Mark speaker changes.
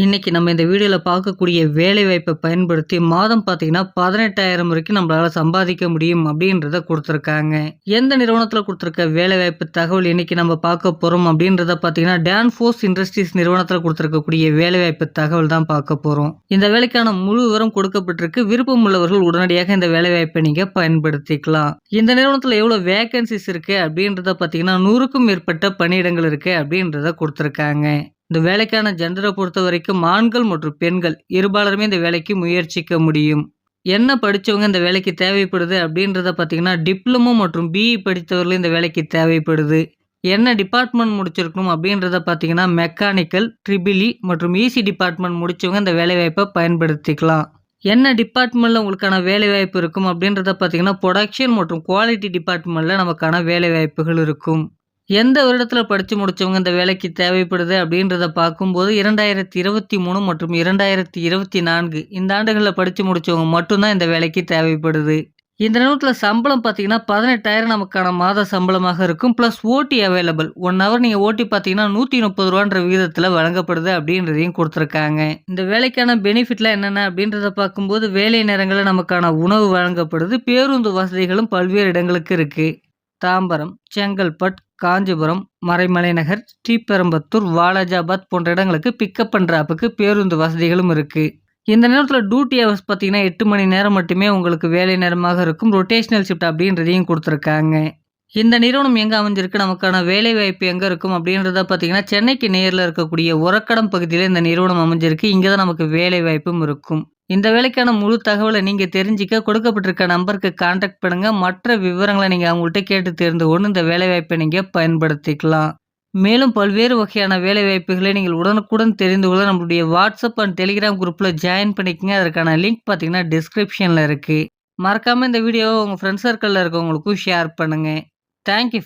Speaker 1: இன்றைக்கி நம்ம இந்த வீடியோவில் பார்க்கக்கூடிய வேலைவாய்ப்பை பயன்படுத்தி மாதம் பார்த்தீங்கன்னா, 18,000 வரைக்கும் நம்மளால் சம்பாதிக்க முடியும் அப்படின்றத கொடுத்துருக்காங்க எந்த நிறுவனத்தில் கொடுத்துருக்க வேலைவாய்ப்பு தகவல் இன்றைக்கி நம்ம பார்க்க போகிறோம் அப்படின்றத பார்த்தீங்கன்னா, டான்ஃபோர்ஸ் இண்டஸ்ட்ரீஸ் நிறுவனத்தில் கொடுத்துருக்கக்கூடிய வேலைவாய்ப்பு தகவல் தான் பார்க்க போகிறோம் இந்த வேலைக்கான முழு விவரம் கொடுக்கப்பட்டிருக்கு. விருப்பம் உள்ளவர்கள் உடனடியாக இந்த வேலைவாய்ப்பை நீங்கள் பயன்படுத்திக்கலாம். இந்த நிறுவனத்தில் எவ்வளோ வேகன்சிஸ் இருக்குது அப்படின்றத பார்த்தீங்கன்னா, 100க்கும் மேற்பட்ட பணியிடங்கள் இருக்குது அப்படின்றத கொடுத்துருக்காங்க இந்த வேலைக்கான ஜென்ரலை பொறுத்த வரைக்கும் ஆண்கள் மற்றும் பெண்கள் இருபாலருமே இந்த வேலைக்கு முயற்சிக்க முடியும். என்ன படித்தவங்க இந்த வேலைக்கு தேவைப்படுது அப்படின்றத பார்த்தீங்கன்னா, டிப்ளமோ மற்றும் பிஇ படித்தவர்கள் இந்த வேலைக்கு தேவைப்படுது. என்ன டிபார்ட்மெண்ட் முடிச்சிருக்கணும் அப்படின்றத பார்த்தீங்கன்னா, மெக்கானிக்கல், ட்ரிபிளி மற்றும் இசி டிபார்ட்மெண்ட் முடித்தவங்க இந்த வேலைவாய்ப்பை பயன்படுத்திக்கலாம். என்ன டிபார்ட்மெண்ட்டில் உங்களுக்கான வேலைவாய்ப்பு இருக்கும் அப்படின்றத பார்த்தீங்கன்னா, ப்ரொடக்ஷன் மற்றும் குவாலிட்டி டிபார்ட்மெண்ட்டில் நமக்கான வேலைவாய்ப்புகள் இருக்கும். எந்த வருடத்தில் படித்து முடிச்சவங்க இந்த வேலைக்கு தேவைப்படுது அப்படின்றத பார்க்கும்போது 2023 மற்றும் 2024 இந்த ஆண்டுகளில் படித்து முடித்தவங்க மட்டும்தான் இந்த வேலைக்கு தேவைப்படுது. இந்த நேரத்தில் சம்பளம் பார்த்தீங்கன்னா, 18,000 நமக்கான மாத சம்பளமாக இருக்கும். ப்ளஸ் ஓட்டி அவைலபிள். ஒன் ஹவர் நீங்கள் ஓட்டி பார்த்தீங்கன்னா, நூற்றி முப்பது ரூபான்ற விகிதத்தில் வழங்கப்படுது அப்படின்றதையும் கொடுத்துருக்காங்க இந்த வேலைக்கான பெனிஃபிட்லாம் என்னென்ன அப்படின்றத பார்க்கும்போது, வேலை நேரங்களில் நமக்கான உணவு வழங்கப்படுது. பேருந்து வசதிகளும் பல்வேறு இடங்களுக்கு இருக்குது தாம்பரம், செங்கல்பட், காஞ்சிபுரம், மறைமலைநகர், ஸ்ரீபெரும்பத்தூர் வாலாஜாபாத் போன்ற இடங்களுக்கு பிக்கப் பண்ணுறாப்புக்கு பேருந்து வசதிகளும் இருக்குது இந்த நேரத்தில் டியூட்டி ஹவர்ஸ் பார்த்தீங்கன்னா, எட்டு மணி நேரம் மட்டுமே உங்களுக்கு வேலை நேரமாக இருக்கும். ரொட்டேஷனல் ஷிஃப்ட் அப்படின்றதையும் கொடுத்துருக்காங்க இந்த நிறுவனம் எங்கே அமைஞ்சிருக்கு, நமக்கான வேலைவாய்ப்பு எங்கே இருக்கும் அப்படின்றத பார்த்தீங்கன்னா, சென்னைக்கு நேரில் இருக்கக்கூடிய உரக்கடம் பகுதியில் இந்த நிறுவனம் அமைஞ்சிருக்கு. இங்கே தான் நமக்கு வேலைவாய்ப்பும் இருக்கும். இந்த வேலைக்கான முழு தகவலை நீங்கள் தெரிஞ்சுக்க கொடுக்கப்பட்டிருக்க நம்பருக்கு கான்டாக்ட் பண்ணுங்கள் மற்ற விவரங்களை நீங்கள் அவங்கள்ட்ட கேட்டு தெரிந்து கொண்டு இந்த வேலைவாய்ப்பை நீங்கள் பயன்படுத்திக்கலாம். மேலும் பல்வேறு வகையான வேலைவாய்ப்புகளை நீங்கள் உடனுக்குடன் தெரிந்து கொள்ள நம்மளுடைய வாட்ஸ்அப் அண்ட் டெலிகிராம் குரூப்பில் ஜாயின் பண்ணிக்கங்க. அதற்கான லிங்க் பார்த்தீங்கன்னா, டிஸ்கிரிப்ஷனில் இருக்குது மறக்காமல் இந்த வீடியோவை உங்கள் ஃப்ரெண்ட்ஸ் சர்க்கிளில் இருக்கவங்களுக்கும் ஷேர் பண்ணுங்கள் தேங்க் யூ